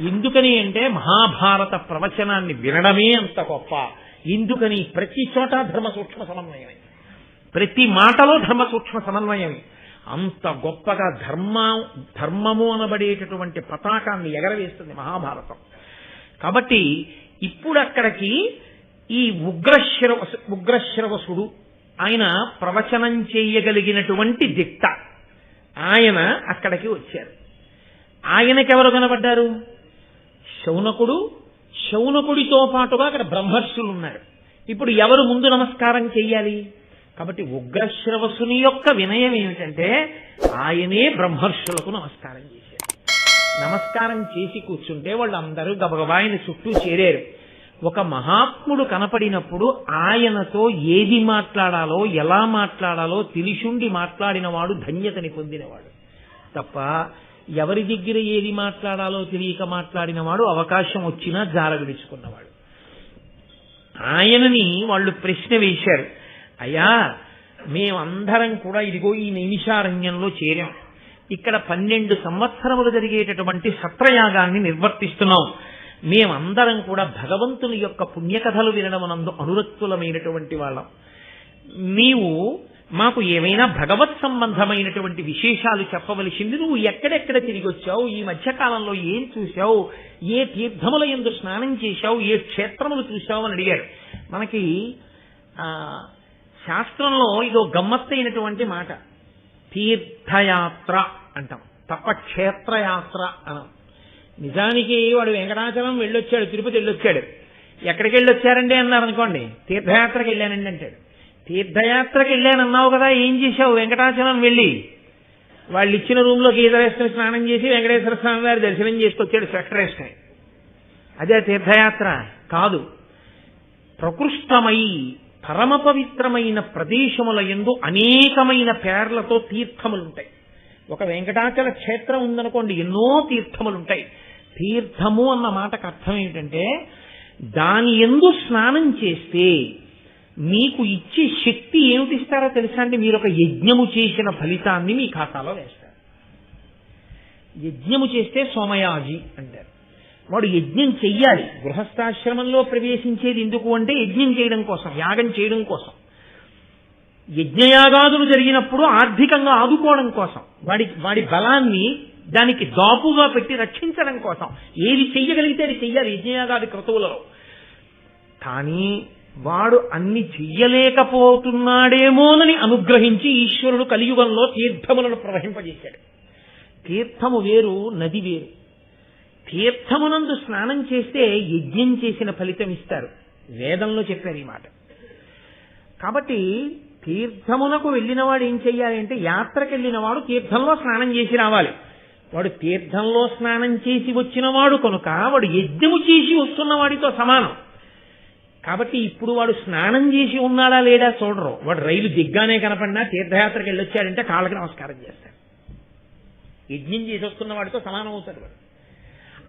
ఎందుకని అంటే మహాభారత ప్రవచనాన్ని వినడమే అంత గొప్ప. ఎందుకని ప్రతి చోట ధర్మ సూక్ష్మ సమన్వయమే. ప్రతి మాటలో ధర్మ సూక్ష్మ సమన్వయమే. అంత గొప్పగా ధర్మ ధర్మము అనబడేటటువంటి పతాకాన్ని ఎగరవేస్తుంది మహాభారతం. కాబట్టి ఇప్పుడు అక్కడికి ఈ ఉగ్రశ్రవ ఉగ్రశ్రవసుడు ఆయన ప్రవచనం చేయగలిగినటువంటి దిట్ట. ఆయన అక్కడికి వచ్చారు. ఆయనకెవరు కనబడ్డారు? శౌనకుడు శౌనకుడితో పాటుగా అక్కడ బ్రహ్మర్షులు ఉన్నారు ఇప్పుడు ఎవరు ముందు నమస్కారం చెయ్యాలి? కాబట్టి ఉగ్రశ్రవసుని యొక్క వినయం ఏమిటంటే ఆయనే బ్రహ్మర్షులకు నమస్కారం చేశారు నమస్కారం చేసి కూర్చుంటే వాళ్ళందరూ గబగబా ఆయన చుట్టూ చేరారు. ఒక మహాత్ముడు కనపడినప్పుడు ఆయనతో ఏది మాట్లాడాలో ఎలా మాట్లాడాలో తెలిసుండి మాట్లాడినవాడు ధన్యతని పొందినవాడు. తప్ప ఎవరి దగ్గర ఏది మాట్లాడాలో తెలియక మాట్లాడినవాడు అవకాశం వచ్చినా జార విడుచుకున్నవాడు. ఆయనని వాళ్ళు ప్రశ్న వేశారు. అయ్యా మేమందరం కూడా ఇదిగో ఈ నైమిషారణ్యంలో చేరాం. ఇక్కడ పన్నెండు సంవత్సరములు జరిగేటటువంటి సత్రయాగాన్ని నిర్వర్తిస్తున్నాం. మేమందరం కూడా భగవంతుని యొక్క పుణ్యకథలు వినడమనందు అనురక్తులమైనటువంటి వాళ్ళం. నీవు మాకు ఏమైనా భగవత్ సంబంధమైనటువంటి విశేషాలు చెప్పవలసింది నువ్వు ఎక్కడెక్కడ తిరిగి వచ్చావు ఈ మధ్యకాలంలో ఏం చూశావు? ఏ తీర్థముల ఎందు స్నానం చేశావు? ఏ క్షేత్రములు చూశావు అని అడిగారు మనకి ఆ శాస్త్రంలో ఇదో గమ్మత్తైనటువంటి మాట. తీర్థయాత్ర అంటాం. తప్ప క్షేత్రయాత్ర అనం. నిజానికి వాడు వెంకటాచలం వెళ్ళొచ్చాడు తిరుపతి వెళ్ళొచ్చాడు. ఎక్కడికి వెళ్ళొచ్చారండి అన్నారు అనుకోండి తీర్థయాత్రకి వెళ్ళానండి అంటాడు. తీర్థయాత్రకి వెళ్ళానన్నావు కదా ఏం చేశావు? వెంకటాచలం వెళ్ళి వాళ్ళు ఇచ్చిన రూమ్లో స్నానం చేసి వెంకటేశ్వర స్వామి వారి దర్శనం చేసుకొచ్చాడు స్వెటర్ అదే తీర్థయాత్ర కాదు. ప్రకృష్టమై పరమ పవిత్రమైన ప్రదేశముల ఎందు అనేకమైన పేర్లతో తీర్థములుంటాయి. ఒక వెంకటాచల క్షేత్రం ఉందనుకోండి ఎన్నో తీర్థములుంటాయి. తీర్థము అన్న మాటకు అర్థం ఏమిటంటే దాని ఎందు స్నానం చేస్తే మీకు ఇచ్చే శక్తి ఏమిటిస్తారో తెలుసా అండి మీరు ఒక యజ్ఞము చేసిన ఫలితాన్ని మీ ఖాతాలో వేస్తారు. యజ్ఞము చేస్తే సోమయాజి అంటారు. వాడు యజ్ఞం చెయ్యాలి. గృహస్థాశ్రమంలో ప్రవేశించేది ఎందుకు అంటే యజ్ఞం చేయడం కోసం యాగం చేయడం కోసం. యజ్ఞయాగాదులు జరిగినప్పుడు ఆర్థికంగా ఆదుకోవడం కోసం వాడి వాడి బలాన్ని దానికి దాపుగా పెట్టి రక్షించడం కోసం. ఏది చెయ్యగలిగితే అది చెయ్యాలి యజ్ఞయాగాది క్రతువులలో. కానీ వాడు అన్ని చెయ్యలేకపోతున్నాడేమోనని అనుగ్రహించి ఈశ్వరుడు కలియుగంలో తీర్థములను ప్రవహింపజేశాడు. తీర్థము వేరు నది వేరు. తీర్థమునందు స్నానం చేస్తే యజ్ఞం చేసిన ఫలితం ఇస్తారు. వేదంలో చెప్పారు ఈ మాట. కాబట్టి తీర్థమునకు వెళ్ళినవాడు ఏం చెయ్యాలి అంటే యాత్రకు వెళ్ళిన వాడు తీర్థంలో స్నానం చేసి రావాలి. వాడు తీర్థంలో స్నానం చేసి వచ్చిన వాడు కనుక వాడు యజ్ఞము చేసి వస్తున్న వాడితో సమానం. కాబట్టి ఇప్పుడు వాడు స్నానం చేసి ఉన్నాడా లేడా చూడరు. వాడు రైలు దిగ్గానే కనపడినా తీర్థయాత్రకు వెళ్ళొచ్చాడంటే కాళ్ళకి నమస్కారం చేస్తాడు. యజ్ఞం చేసి వస్తున్న వాడితో సమానం అవుతాడు వాడు.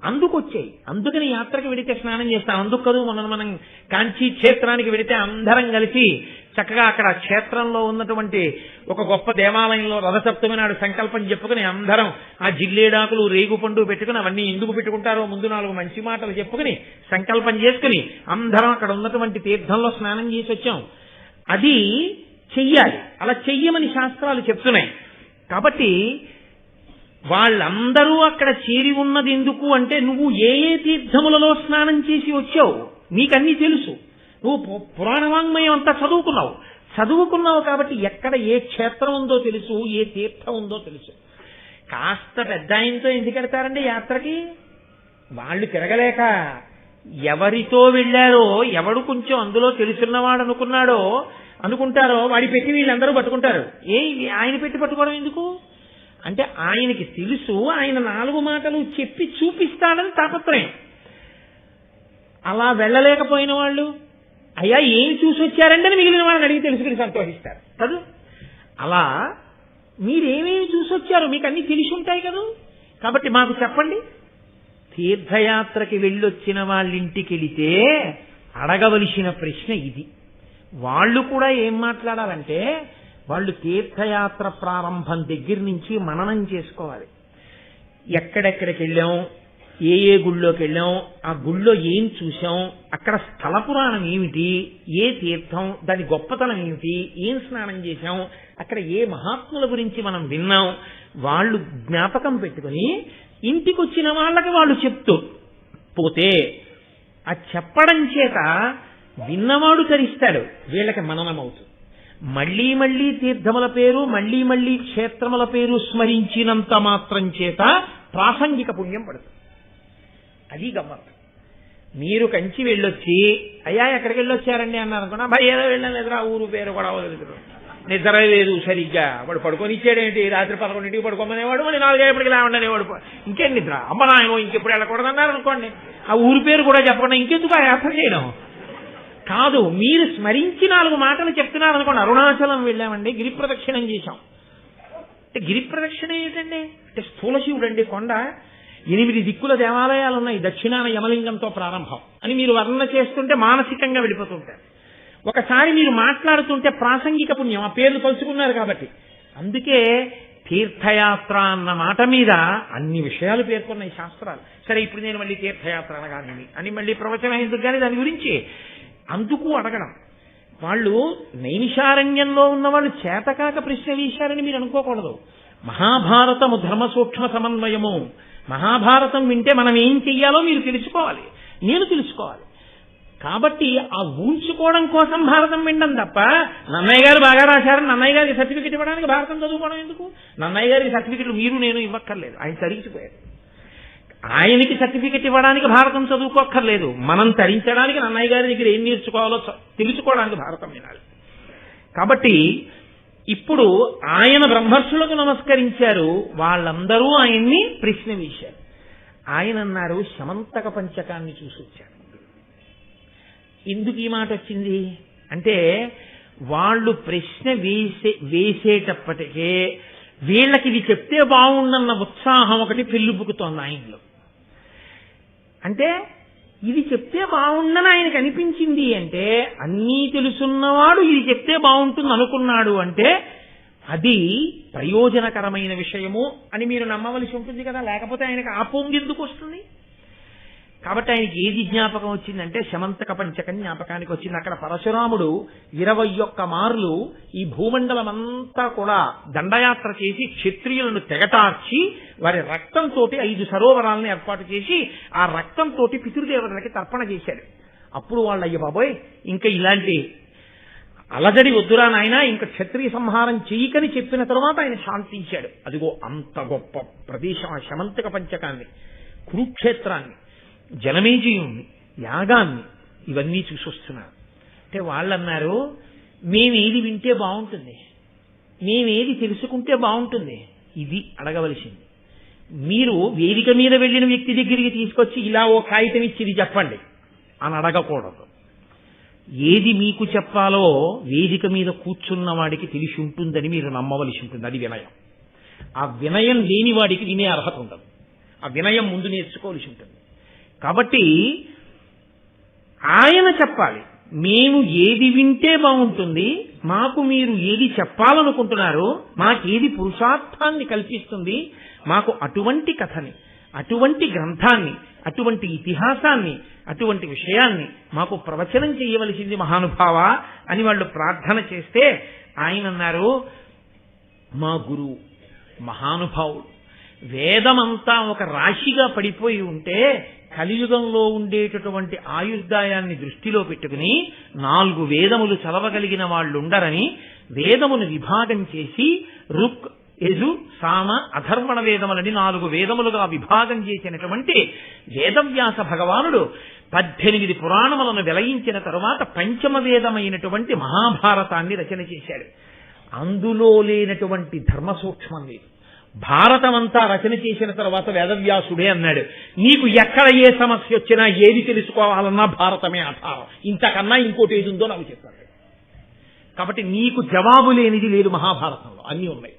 అందుకు వచ్చాయి అందుకని యాత్రకు వెడితే స్నానం చేస్తాం. అందుకు కదూ మనం మనం కాంచీ క్షేత్రానికి వెడితే అందరం కలిసి చక్కగా అక్కడ క్షేత్రంలో ఉన్నటువంటి ఒక గొప్ప దేవాలయంలో రథసప్తమి నాడు సంకల్పం చెప్పుకుని అందరం ఆ జిల్లేడాకులు రేగుపండు పెట్టుకుని అవన్నీ ఎందుకు పెట్టుకుంటారో ముందు నాలుగు మంచి మాటలు చెప్పుకుని సంకల్పం చేసుకుని అందరం అక్కడ ఉన్నటువంటి తీర్థంలో స్నానం చేసి వచ్చాం. అది చెయ్యాలి. అలా చెయ్యమని శాస్త్రాలు చెప్తున్నాయి. కాబట్టి వాళ్ళందరూ అక్కడ చేరి ఉన్నది ఎందుకు అంటే నువ్వు ఏ ఏ తీర్థములలో స్నానం చేసి వచ్చావు? నీకన్నీ తెలుసు. నువ్వు పురాణవాంగ్మయం అంతా చదువుకున్నావు. చదువుకున్నావు కాబట్టి ఎక్కడ ఏ క్షేత్రం ఉందో తెలుసు ఏ తీర్థం ఉందో తెలుసు. కాస్త పెద్ద ఆయనతో ఎందుకు వెడతారండి యాత్రకి? వాళ్ళు తిరగలేక ఎవరితో వెళ్ళారో ఎవడు కొంచెం అందులో తెలుసున్నవాడు అనుకున్నాడో అనుకుంటారో వాడి పెట్టి వీళ్ళందరూ పట్టుకుంటారు. ఏ ఆయన పెట్టి పట్టుకోవడం ఎందుకు? అంటే ఆయనకి తెలుసు ఆయన నాలుగు మాటలు చెప్పి చూపిస్తాడని తాపత్రయం. అలా వెళ్ళలేకపోయిన వాళ్ళు అయ్యా ఏం చూసి వచ్చారండి అని మిగిలిన వాళ్ళని అడిగి తెలుసుకుని సంతోషిస్తారు. కదా అలా మీరేమేమి చూసి వచ్చారు మీకు అన్ని తెలిసి ఉంటాయి కదా? కాబట్టి మాకు చెప్పండి. తీర్థయాత్రకి వెళ్ళొచ్చిన వాళ్ళింటికి వెళితే అడగవలసిన ప్రశ్న ఇది. వాళ్ళు కూడా ఏం మాట్లాడాలంటే వాళ్ళు తీర్థయాత్ర ప్రారంభం దగ్గర నుంచి మననం చేసుకోవాలి. ఎక్కడెక్కడికి వెళ్ళాం? ఏ ఏ గుళ్ళోకి వెళ్ళాం? ఆ గుళ్ళో ఏం చూసాం అక్కడ స్థల పురాణం ఏమిటి? ఏ తీర్థం? దాని గొప్పతనం ఏమిటి? ఏం స్నానం చేశాం? అక్కడ ఏ మహాత్ముల గురించి మనం విన్నాం? వాళ్ళు జ్ఞాపకం పెట్టుకుని ఇంటికి వచ్చిన వాళ్ళకి వాళ్ళు చెప్తూ పోతే ఆ చెప్పడం చేత విన్నవాడు తరిస్తాడు. వీళ్ళకి మననమవుతుంది. మళ్ళీ మళ్ళీ తీర్థముల పేరు మళ్ళీ మళ్ళీ క్షేత్రముల పేరు స్మరించినంత మాత్రం చేత ప్రాసంగిక పుణ్యం పడుతుంది. అది గమ్మత్తు మీరు కంచి వెళ్ళొచ్చి అయ్యా ఎక్కడికి వెళ్ళొచ్చారండి అన్నారు అనుకున్నా భయ ఏదో వెళ్ళాను ఎదురా ఊరు పేరు కూడా అవలేదు నిద్ర లేదు సరిగ్గా. వాడు పడుకొని ఇచ్చాడేంటి? రాత్రి పదకొండింటికి పడుకోమనేవాడు మళ్ళీ నాలుగైపటికి లేవండనేవాడు ఇంకేం నిద్ర? అమ్మ నాయన ఇంకెప్పుడు వెళ్ళకూడదన్నారు అనుకోండి. ఆ ఊరి పేరు కూడా చెప్పకుండా ఇంకెందుకు ఆ యాత్ర చేయడం? కాదు మీరు స్మరించి నాలుగు మాటలు చెప్తున్నారు అనుకోండి అరుణాచలం వెళ్ళామండి గిరి ప్రదక్షిణం చేశాం. అంటే గిరి ప్రదక్షిణ ఏంటండి అంటే స్థూల శివుడు అండి కొండ. ఎనిమిది దిక్కుల దేవాలయాలు ఉన్నాయి దక్షిణాన యమలింగంతో ప్రారంభం అని మీరు వర్ణన చేస్తుంటే మానసికంగా వెళ్ళిపోతుంటారు. ఒకసారి మీరు మాట్లాడుతుంటే ప్రాసంగిక పుణ్యం ఆ పేర్లు తలుచుకున్నారు కాబట్టి. అందుకే తీర్థయాత్ర అన్న మాట మీద అన్ని విషయాలు పేర్కొన్నాయి శాస్త్రాలు. సరే ఇప్పుడు నేను మళ్ళీ తీర్థయాత్ర అనగానేమి? అని మళ్ళీ ప్రవచనం ఎందుకు కానీ దాని గురించి అందుకు అడగడం. వాళ్ళు నైమిషారణ్యంలో ఉన్న వాళ్ళు చేతకాక ప్రశ్న వేశారని మీరు అనుకోకూడదు. మహాభారతము ధర్మ సూక్ష్మ సమన్వయము. మహాభారతం వింటే మనం ఏం చెయ్యాలో మీరు తెలుసుకోవాలి. నేను తెలుసుకోవాలి. కాబట్టి ఆ ఊంచుకోవడం కోసం భారతం వినడం తప్ప నన్నయ్య గారు బాగా రాశారని నన్నయ్య గారికి సర్టిఫికెట్ ఇవ్వడానికి భారతం చదువుకోవడం ఎందుకు? నన్నయ్య గారికి సర్టిఫికెట్లు మీరు నేను ఇవ్వక్కర్లేదు. ఆయన తరిగిపోయారు ఆయనకి సర్టిఫికెట్ ఇవ్వడానికి భారతం చదువుకోక్కర్లేదు. మనం తరించడానికి నన్నయ్య గారి దగ్గర ఏం నేర్చుకోవాలో తెలుసుకోవడానికి భారతం వినాలి. కాబట్టి ఇప్పుడు ఆయన బ్రహ్మర్షులకు నమస్కరించారు. వాళ్ళందరూ ఆయన్ని ప్రశ్న వేశారు ఆయన అన్నారు శమంతక పంచకాన్ని చూసి వచ్చారు ఎందుకు ఈ మాట వచ్చింది? అంటే వాళ్ళు ప్రశ్న వేసే వేసేటప్పటికే వీళ్ళకి ఇది చెప్తే బాగుండన్న ఉత్సాహం ఒకటి పెళ్ళిపుకుతోంది ఆయనలో. అంటే ఇది చెప్తే బాగుండని ఆయనకు అనిపించింది అంటే అన్నీ తెలుసున్నవాడు ఇది చెప్తే బాగుంటుంది అనుకున్నాడు అంటే అది ప్రయోజనకరమైన విషయము అని మీరు నమ్మవలసి ఉంటుంది కదా లేకపోతే ఆయనకు ఆ పొంగెందుకు వస్తుంది? కాబట్టి ఆయనకి ఏది జ్ఞాపకం వచ్చిందంటే శమంతక పంచకం జ్ఞాపకానికి వచ్చింది. అక్కడ పరశురాముడు ఇరవై ఒక్క మార్లు ఈ భూమండలం అంతా కూడా దండయాత్ర చేసి క్షత్రియులను తెగటార్చి వారి రక్తంతో ఐదు సరోవరాలను ఏర్పాటు చేసి ఆ రక్తంతో పితృదేవతలకి తర్పణ చేశాడు. అప్పుడు వాళ్ళు అయ్య బాబోయ్ ఇంకా ఇలాంటి అలజడి వద్దురా నాయన ఇంకా క్షత్రియ సంహారం చెయ్యకని చెప్పిన తర్వాత ఆయన శాంతించాడు. అదిగో అంత గొప్ప ప్రదేశం ఆ శమంతక పంచకాన్ని కురుక్షేత్రాన్ని. జనమేజయుణ్ణి యాగాన్ని ఇవన్నీ చూసొస్తున్నారు అంటే వాళ్ళన్నారు మేమేది వింటే బాగుంటుంది మేమేది తెలుసుకుంటే బాగుంటుంది ఇది అడగవలసింది. మీరు వేదిక మీద వెళ్ళిన వ్యక్తి దగ్గరికి తీసుకొచ్చి ఇలా ఓ కాగితం ఇచ్చి ఇది చెప్పండి అని అడగకూడదు. ఏది మీకు చెప్పాలో వేదిక మీద కూర్చున్న వాడికి తెలిసి ఉంటుందని మీరు నమ్మవలసి ఉంటుంది అది వినయం. ఆ వినయం లేని వాడికి వినే అర్హత ఉండదు. ఆ వినయం ముందు నేర్చుకోవలసి ఉంటుంది. కాబట్టి ఆయన చెప్పాలి మేము ఏది వింటే బాగుంటుంది మాకు మీరు ఏది చెప్పాలనుకుంటున్నారో మాకేది పురుషార్థాన్ని కల్పిస్తుంది మాకు అటువంటి కథని అటువంటి గ్రంథాన్ని అటువంటి ఇతిహాసాన్ని అటువంటి విషయాన్ని మాకు ప్రవచనం చేయవలసింది మహానుభావ అని వాళ్ళు ప్రార్థన చేస్తే ఆయన అన్నారు మా గురువు మహానుభావుడు వేదమంతా ఒక రాశిగా పడిపోయి ఉంటే కలియుగంలో ఉండేటటువంటి ఆయుర్దాయాన్ని దృష్టిలో పెట్టుకుని నాలుగు వేదములు చదవగలిగిన వాళ్ళు ఉండరని వేదమును విభాగం చేసి రుక్ యజు సామ అధర్మణ వేదములని నాలుగు వేదములుగా విభాగం చేసినటువంటి వేదవ్యాస భగవానుడు పద్దెనిమిది పురాణములను వెలయించిన తరువాత పంచమ వేదమైనటువంటి మహాభారతాన్ని రచన చేశాడు. అందులో లేనటువంటి ధర్మ సూక్ష్మం లేదు. భారతమంతా రచన చేసిన తర్వాత వేదవ్యాసుడే అన్నాడు నీకు ఎక్కడ ఏ సమస్య వచ్చినా ఏది తెలుసుకోవాలన్నా భారతమే ఆధారం. ఇంతకన్నా ఇంకోటి ఏది ఉందో నాకు చెప్పాడు కాబట్టి నీకు జవాబు లేనిది లేదు మహాభారతంలో. అన్నీ ఉన్నాయి.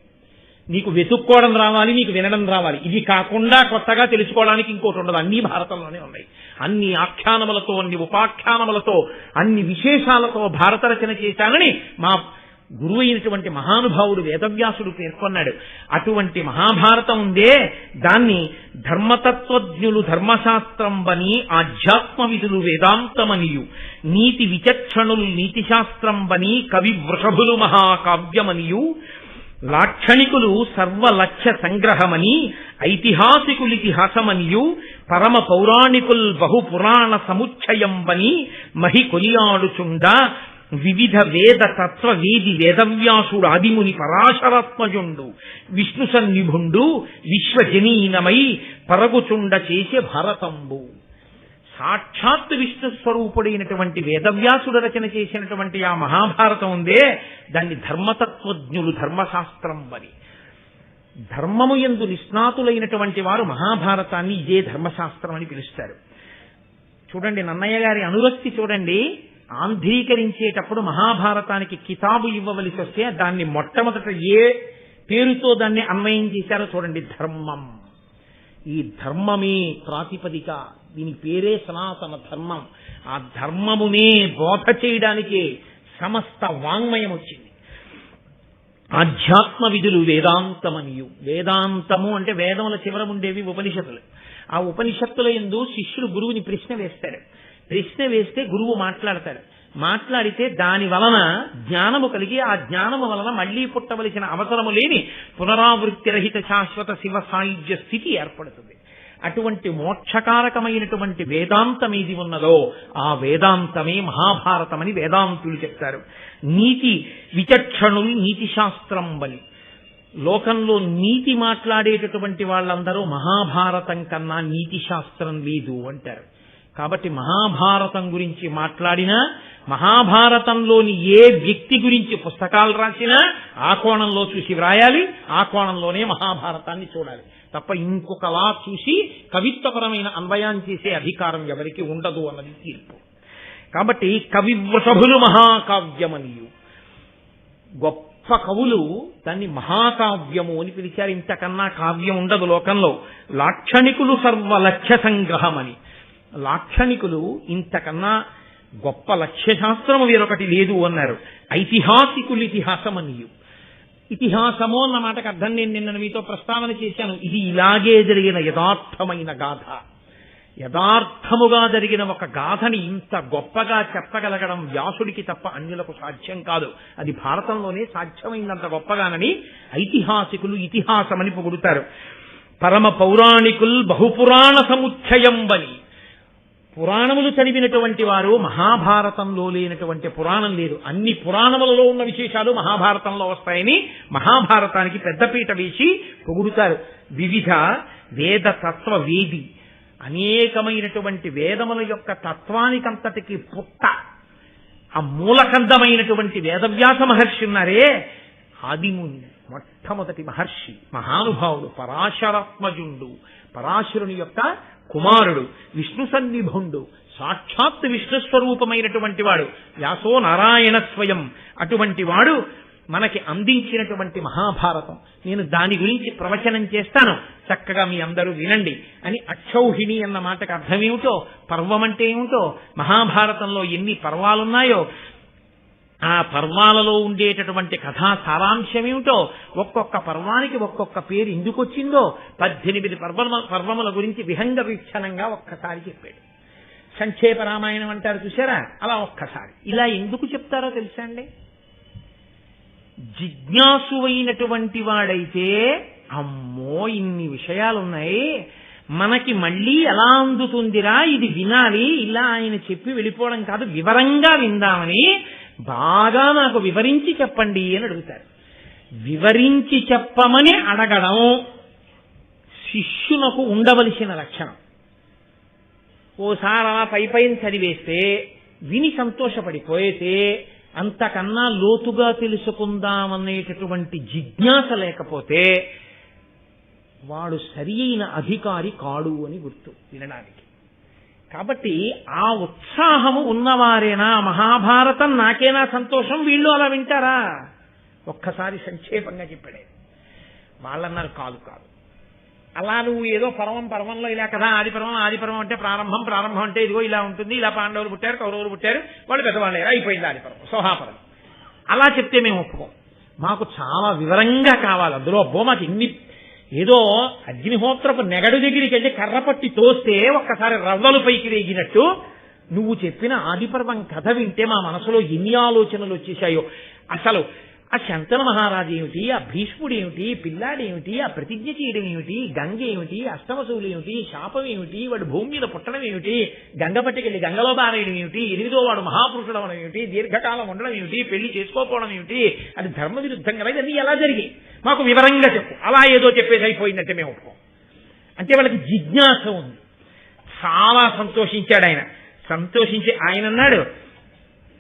నీకు వెతుక్కోవడం రావాలి నీకు వినడం రావాలి. ఇది కాకుండా కొత్తగా తెలుసుకోవడానికి ఇంకోటి ఉండదు. అన్ని భారతంలోనే ఉన్నాయి. అన్ని ఆఖ్యానములతో అన్ని ఉపాఖ్యానములతో అన్ని విశేషాలతో భారత రచన చేశానని మా గురువు అయినటువంటి మహానుభావుడు వేదవ్యాసుడు పేర్కొన్నాడు. అటువంటి మహాభారతం ఉందే దాన్ని ధర్మతత్వజ్ఞులు ధర్మశాస్త్రంబని ఆధ్యాత్మ విధులు వేదాంతమనియు. నీతి విచక్షణులు నీతిశాస్త్రంబని కవి వృషభులు మహాకావ్యమనియు. లాక్షణికులు సర్వలక్ష్య సంగ్రహమని ఐతిహాసికులితిహాసమనియు పరమ పౌరాణికుల్ బహుపురాణ సముచ్చయంబని మహి కొలియాడుచుండ వివిధ వేద తత్వ వేది వేదవ్యాసుడు ఆదిముని పరాశరాత్మజుండు. విష్ణు సన్నిభుండు విశ్వజనీనమై పరగుచుండ చేసే భరతంబు. సాక్షాత్ విష్ణు స్వరూపుడైనటువంటి వేదవ్యాసుడు రచన చేసినటువంటి ఆ మహాభారతం ఉందే దాన్ని ధర్మతత్వజ్ఞులు ధర్మశాస్త్రం అని ధర్మము ఎందు నిష్ణాతులైనటువంటి వారు మహాభారతాన్ని ఇదే ధర్మశాస్త్రం అని పిలుస్తారు. చూడండి నన్నయ్య గారి అనురక్తి చూడండి. ఆంధ్రీకరించేటప్పుడు మహాభారతానికి కితాబు ఇవ్వవలసి వస్తే దాన్ని మొట్టమొదట ఏ పేరుతో దాన్ని అన్వయం చేశారో చూడండి ధర్మం. ఈ ధర్మమే ప్రాతిపదిక. దీని పేరే సనాతన ధర్మం. ఆ ధర్మమునే బోధ చేయడానికి సమస్త వాంగ్మయం వచ్చింది. ఆధ్యాత్మ విధులు వేదాంతమనియు. వేదాంతము అంటే వేదముల చివర ఉండేవి ఉపనిషత్తులు. ఆ ఉపనిషత్తుల ఎందు శిష్యుడు గురువుని ప్రశ్న వేస్తారు. ప్రశ్న వేస్తే గురువు మాట్లాడతాడు. మాట్లాడితే దాని వలన జ్ఞానము కలిగి ఆ జ్ఞానము వలన మళ్ళీ పుట్టవలసిన అవసరము లేని పునరావృత్తి రహిత శాశ్వత శివ సాయుధ్య స్థితి ఏర్పడుతుంది. అటువంటి మోక్షకారకమైనటువంటి వేదాంతం ఏది ఉన్నదో ఆ వేదాంతమే మహాభారతమని వేదాంతులు చెప్తారు. నీతి విచక్షణులు నీతి శాస్త్రం బలి. లోకంలో నీతి మాట్లాడేటటువంటి వాళ్ళందరూ మహాభారతం కన్నా నీతి శాస్త్రం లేదు అంటారు. కాబట్టి మహాభారతం గురించి మాట్లాడినా మహాభారతంలోని ఏ వ్యక్తి గురించి పుస్తకాలు రాసినా ఆ కోణంలో చూసి వ్రాయాలి ఆ కోణంలోనే మహాభారతాన్ని చూడాలి. తప్ప ఇంకొకలా చూసి కవిత్వపరమైన అన్వయం చేసే అధికారం ఎవరికి ఉండదు అన్నది తీర్పు. కాబట్టి కవి వృషభులు మహాకావ్యమనియు. గొప్ప కవులు దాన్ని మహాకావ్యము అని పిలిచారు. ఇంతకన్నా కావ్యం ఉండదు లోకంలో. లాక్షణికులు సర్వలక్ష్య సంగ్రహమని. లాక్షణికులు ఇంతకన్నా గొప్ప లక్ష్యశాస్త్రము వేరొకటి లేదు అన్నారు. ఐతిహాసికులు ఇతిహాసమనియు. ఇతిహాసము అన్న మాటకు అర్థం నేను నిన్న మీతో ప్రస్తావన చేశాను. ఇది ఇలాగే జరిగిన యథార్థమైన గాథ. యథార్థముగా జరిగిన ఒక గాథని ఇంత గొప్పగా చెప్పగలగడం వ్యాసుడికి తప్ప అన్యులకు సాధ్యం కాదు. అది భారతంలోనే సాధ్యమైనంత గొప్పగానని ఐతిహాసికులు ఇతిహాసమని పొగుడుతారు. పరమ పౌరాణికుల్ బహుపురాణ సముచ్చయం బలి పురాణములు చదివినటువంటి వారు మహాభారతంలో లేనటువంటి పురాణం లేదు. అన్ని పురాణములలో ఉన్న విశేషాలు మహాభారతంలో వస్తాయని మహాభారతానికి పెద్దపీట వేసి పొగుడుతారు. వివిధ వేద తత్వ వేది. అనేకమైనటువంటి వేదముల యొక్క తత్వానికంతటికి పుట్ట. ఆ మూలకందమైనటువంటి వేదవ్యాస మహర్షి ఉన్నారే ఆదిముని మొట్టమొదటి మహర్షి మహానుభావుడు పరాశరాత్మజుండు. పరాశరుని యొక్క కుమారుడు విష్ణు సన్నిభుండు సాక్షాత్ విష్ణుస్వరూపమైనటువంటి వాడు. వ్యాసో నారాయణ స్వయం. అటువంటి వాడు మనకి అందించినటువంటి మహాభారతం. నేను దాని గురించి ప్రవచనం చేస్తాను. చక్కగా మీ అందరూ వినండి. అని అక్షౌహిణి అన్న మాటకు అర్థమేమిటో పర్వం అంటే ఏమిటో మహాభారతంలో ఎన్ని పర్వాలున్నాయో ఆ పర్వాలలో ఉండేటటువంటి కథా సారాంశమేమిటో ఒక్కొక్క పర్వానికి ఒక్కొక్క పేరు ఎందుకు వచ్చిందో పద్దెనిమిది పర్వమ పర్వముల గురించి విహంగ వీక్షణంగా ఒక్కసారి చెప్పాడు. సంక్షేప రామాయణం అంటారు చూసారా అలా ఒక్కసారి. ఇలా ఎందుకు చెప్తారో తెలుసా అండి? జిజ్ఞాసువైనటువంటి వాడైతే అమ్మో ఇన్ని విషయాలున్నాయి. మనకి మళ్ళీ ఎలా అందుతుందిరా? ఇది వినాలి. ఇలా ఆయన చెప్పి వెళ్ళిపోవడం కాదు. వివరంగా విందామని బాగా నాకు వివరించి చెప్పండి అని అడుగుతారు. వివరించి చెప్పమని అడగడం శిష్యునకు ఉండవలసిన లక్షణం. ఓసారి అలా పై పైన చదివేస్తే విని సంతోషపడిపోయితే అంతకన్నా లోతుగా తెలుసుకుందామనేటటువంటి జిజ్ఞాస లేకపోతే వాడు సరి అయిన అధికారి కాడు అని గుర్తు వినడానికి. కాబట్టి ఆ ఉత్సాహము ఉన్నవారేనా మహాభారతం? నాకేనా సంతోషం? వీళ్ళు అలా వింటారా? ఒక్కసారి సంక్షేపంగా చెప్పాడే. వాళ్ళన్నారు కాదు కాదు. అలా నువ్వు ఏదో పర్వం పర్వంలో ఇలా కదా ఆది పర్వం ఆది పర్వం అంటే ప్రారంభం ప్రారంభం అంటే ఇదిగో ఇలా ఉంటుంది ఇలా పాండవులు పుట్టారు కౌరవులు పుట్టారు వాళ్ళు పెద్దవాళ్ళు అయిపోయింది ఆది పర్వం సోహాపర్వం అలా చెప్తే మేము ఒప్పుకోం. మాకు చాలా వివరంగా కావాలి అందులో. అబ్బో మాకు ఇన్ని ఏదో అగ్నిహోత్రపు నెగడు దగ్గరికి వెళ్ళి కర్రపట్టి తోస్తే ఒక్కసారి రవ్వలు పైకి రేగినట్టు నువ్వు చెప్పిన ఆదిపర్వం కథ వింటే మా మనసులో ఎన్ని ఆలోచనలు వచ్చేసాయో అసలు ఆ శంతన మహారాజు ఏమిటి? ఆ భీష్ముడు ఏమిటి? పిల్లాడు ఏమిటి? ఆ ప్రతిజ్ఞ చేయడం ఏమిటి? గంగ ఏమిటి? అష్టమశువులు ఏమిటి? శాపం ఏమిటి? వాడు భూమి మీద పుట్టడం ఏమిటి? గంగ పట్టుకెళ్ళి గంగలో బారేయడం ఏమిటి? ఎనిమిదో వాడు మహాపురుషుడు అవడం ఏమిటి? దీర్ఘకాలం ఉండడం ఏమిటి? పెళ్ళి చేసుకోకపోవడం ఏమిటి? అది ధర్మ విరుద్ధం కదా ఇవన్నీ ఎలా జరిగాయి? మాకు వివరంగా చెప్పు. అలా ఏదో చెప్పేసి అయిపోయిందంటే మేము ఒప్పుకోం. అంటే వాళ్ళకి జిజ్ఞాస ఉంది. చాలా సంతోషించాడు ఆయన. సంతోషించి ఆయన అన్నాడు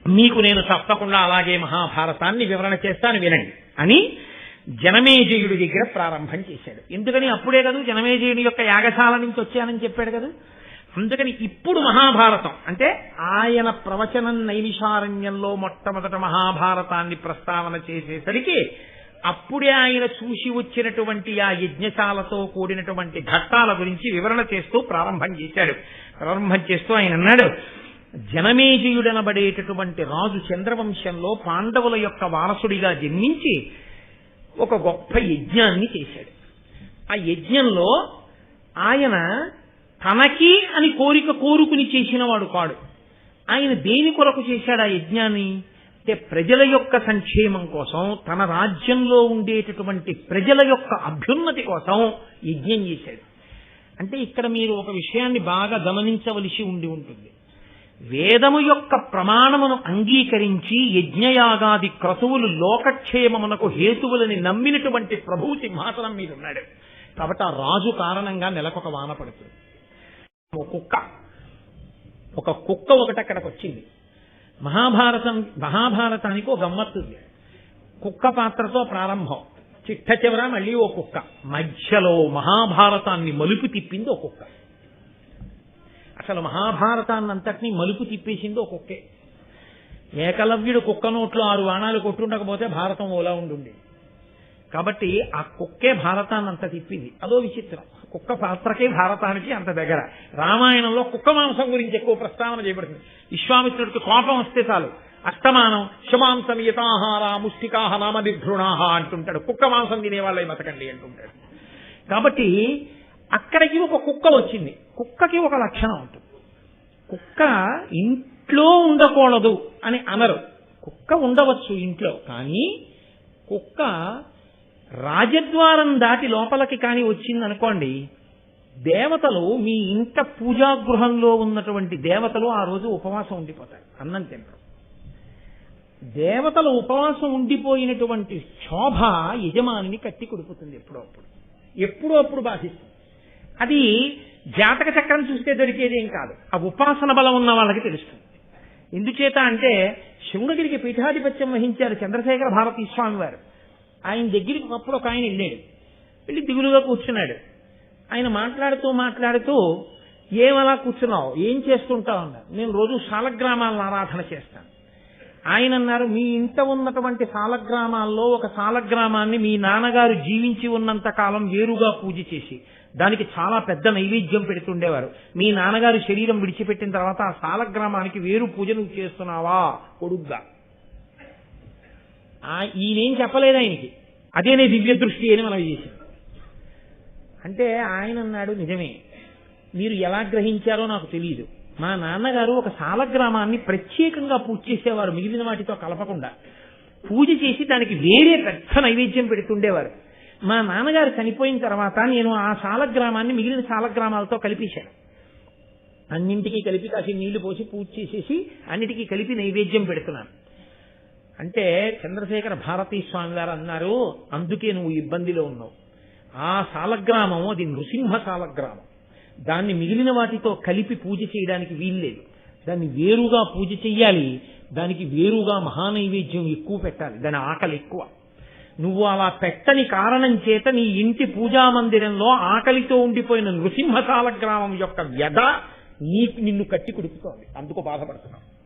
మీకు నేను తప్పకుండా అలాగే మహాభారతాన్ని వివరణ చేస్తాను వినండి అని జనమేజయుడి దగ్గర ప్రారంభం చేశాడు. ఎందుకని? అప్పుడే కదా జనమేజయుడి యొక్క యాగశాల నుంచి వచ్చానని చెప్పాడు కదా. అందుకని ఇప్పుడు మహాభారతం అంటే ఆయన ప్రవచనం నైమిషారణ్యంలో మొట్టమొదట మహాభారతాన్ని ప్రస్తావన చేసేసరికి అప్పుడే ఆయన చూసి వచ్చినటువంటి ఆ యజ్ఞశాలతో కూడినటువంటి ఘట్టాల గురించి వివరణ చేస్తూ ప్రారంభం చేశాడు. ప్రారంభం చేస్తూ ఆయన అన్నాడు జనమేజయుడనబడేటటువంటి రాజు చంద్రవంశంలో పాండవుల యొక్క వారసుడిగా జన్మించి ఒక గొప్ప యజ్ఞాన్ని చేశాడు. ఆ యజ్ఞంలో ఆయన తనకి అని కోరిక కోరుకుని చేసినవాడు కాడు. ఆయన దేని కొరకు చేశాడు ఆ యజ్ఞాన్ని? అంటే ప్రజల యొక్క సంక్షేమం కోసం తన రాజ్యంలో ఉండేటటువంటి ప్రజల యొక్క అభ్యున్నతి కోసం యజ్ఞం చేశాడు. అంటే ఇక్కడ మీరు ఒక విషయాన్ని బాగా గమనించవలసి ఉండి ఉంటుంది. వేదము యొక్క ప్రమాణమును అంగీకరించి యజ్ఞయాగాది క్రతువులు లోకక్షేమమునకు హేతువులని నమ్మినటువంటి ప్రభూతి సింహాసనం మీద ఉన్నాడు. కాబట్టి ఆ రాజు కారణంగా నెలకొక వాన పడుతుంది. ఒక కుక్క. ఒక కుక్క ఒకటి అక్కడికి వచ్చింది. మహాభారతం మహాభారతానికి ఒక గమ్మత్తు. కుక్క పాత్రతో ప్రారంభం. చిట్ట చివర మళ్ళీ ఓ కుక్క. మధ్యలో మహాభారతాన్ని మలుపు తిప్పింది ఒక కుక్క. అసలు మహాభారతాన్ని అంతటినీ మలుపు తిప్పేసింది ఒక కుక్కే. ఏకలవ్యుడు కుక్క నోట్లో ఆరు బాణాలు కొట్టుండకపోతే భారతం ఓలా ఉండుండి కాబట్టి ఆ కుక్కే భారతాన్ని అంత తిప్పింది. అదో విచిత్రం. కుక్క పాత్రకే భారతానికి అంత దగ్గర. రామాయణంలో కుక్క మాంసం గురించి ఎక్కువ ప్రస్తావన చేయబడుతుంది. విశ్వామిత్రుడికి కోపం వస్తే చాలు. అస్తమానం శమాంసం యథాహార ముష్టికాహ నామ నిర్ఘృణాహ అంటుంటాడు. కుక్క మాంసం తినేవాళ్ళే బతకండి అంటుంటాడు. కాబట్టి అక్కడికి ఒక కుక్క వచ్చింది. కుక్కకి ఒక లక్షణం ఉంటుంది. కుక్క ఇంట్లో ఉండకూడదు అని అనరు. కుక్క ఉండవచ్చు ఇంట్లో కానీ కుక్క రాజద్వారం దాటి లోపలికి కానీ వచ్చింది అనుకోండి దేవతలు మీ ఇంట పూజాగృహంలో ఉన్నటువంటి దేవతలు ఆ రోజు ఉపవాసం ఉండిపోతారు అన్నం తినరు. దేవతల ఉపవాసం ఉండిపోయినటువంటి శోభ యజమానిని కట్టి కొడుకుతుంది ఎప్పుడో అప్పుడు. ఎప్పుడో అప్పుడు బాధిస్తుంది. అది జాతక చక్రం చూస్తే దొరికేది ఏం కాదు. ఆ ఉపాసన బలం ఉన్న వాళ్ళకి తెలుస్తుంది. ఎందుచేత అంటే శివుడిగిరికి పీఠాధిపత్యం వహించారు చంద్రశేఖర భారతీ స్వామి వారు. ఆయన దగ్గరికి ఒకప్పుడు ఒక ఆయన వెళ్ళాడు. వెళ్ళి దిగులుగా కూర్చున్నాడు. ఆయన మాట్లాడుతూ మాట్లాడుతూ ఏమలా కూర్చున్నావు? ఏం చేస్తుంటావు అన్నారు నేను రోజు శాలగ్రామాలను ఆరాధన చేస్తాను. ఆయన అన్నారు మీ ఇంట ఉన్నటువంటి సాలగ్రామాల్లో ఒక సాలగ్రామాన్ని మీ నాన్నగారు జీవించి ఉన్నంత కాలం వేరుగా పూజ చేసి దానికి చాలా పెద్ద నైవేద్యం పెడుతుండేవారు. మీ నాన్నగారు శరీరం విడిచిపెట్టిన తర్వాత ఆ సాలగ్రామానికి వేరు పూజ నువ్వు చేస్తున్నావా? కొడుగ్గా. ఈయనేం చెప్పలేదు ఆయనకి. అదేనే దివ్య దృష్టి అని మనం చేసింది అంటే ఆయన అన్నాడు నిజమే. మీరు ఎలా గ్రహించారో నాకు తెలియదు మా నాన్నగారు ఒక సాలగ్రామాన్ని ప్రత్యేకంగా పూజ చేసేవారు మిగిలిన వాటితో కలపకుండా. పూజ చేసి దానికి వేరే పెద్ద నైవేద్యం పెడుతుండేవారు. మా నాన్నగారు చనిపోయిన తర్వాత నేను ఆ శాలగ్రామాన్ని మిగిలిన శాలగ్రామాలతో కలిపేశాను. అన్నింటికీ కలిపి కాసి నీళ్ళు పోసి పూజ చేసేసి అన్నిటికీ కలిపి నైవేద్యం పెడుతున్నాను. అంటే చంద్రశేఖర భారతీ స్వామి గారు అన్నారు అందుకే నువ్వు ఇబ్బందిలో ఉన్నావు. ఆ సాలగ్రామం అది నృసింహ సాలగ్రామం. దాన్ని మిగిలిన వాటితో కలిపి పూజ చేయడానికి వీల్లేదు దాన్ని వేరుగా పూజ చెయ్యాలి. దానికి వేరుగా మహానైవేద్యం ఎక్కువ పెట్టాలి. దాని ఆకలి ఎక్కువ. నువ్వు అలా పెట్టని కారణం చేత నీ ఇంటి పూజా మందిరంలో ఆకలితో ఉండిపోయిన నృసింహ సాలగ్రామం యొక్క వ్యధ నీ నిన్ను కట్టి కుడుకుతోంది అందుకు బాధపడుతున్నావు.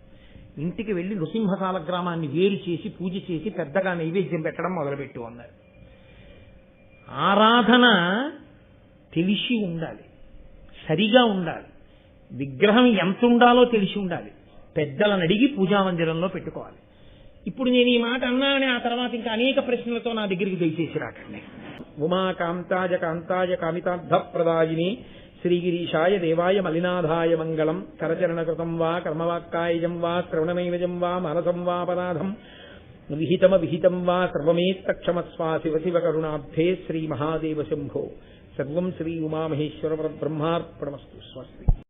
ఇంటికి వెళ్ళి నృసింహసాల గ్రామాన్ని వేరు చేసి పూజ చేసి పెద్దగా నైవేద్యం పెట్టడం మొదలుపెట్టి ఉన్నారు ఆరాధన తెలిసి ఉండాలి. సరిగా ఉండాలి. విగ్రహం ఎంత ఉండాలో తెలిసి ఉండాలి. పెద్దలను అడిగి పూజా మందిరంలో పెట్టుకోవాలి. ఇప్పుడు నేను ఈ మాట అన్నానని ఆ తర్వాత ఇంకా అనేక ప్రశ్నలతో నా దగ్గరికి దయచేసి రాకండి. ఉమాకాంతాయ కాంతాయ కామితార్థ ప్రదాయిని ശ്രീഗിരീഷായ ദേവായ മലിനാഥായ മംഗളം കരചരണകൃതം വാ കർമ്മവാക്കായജം വാ ശ്രവണനൈവജം വാ മനസം വാ പരാധം വിഹിതമവിഹിതം വാ സർവമേത്തക്ഷമസ്വാ ശിവശിവകരുണാബ്ധേ ശ്രീമഹാദേവശംഭോ സർവം ശ്രീ ഉമാമഹേശ്വര ബ്രഹ്മാർപ്പണമസ്തു സ്വസ്തി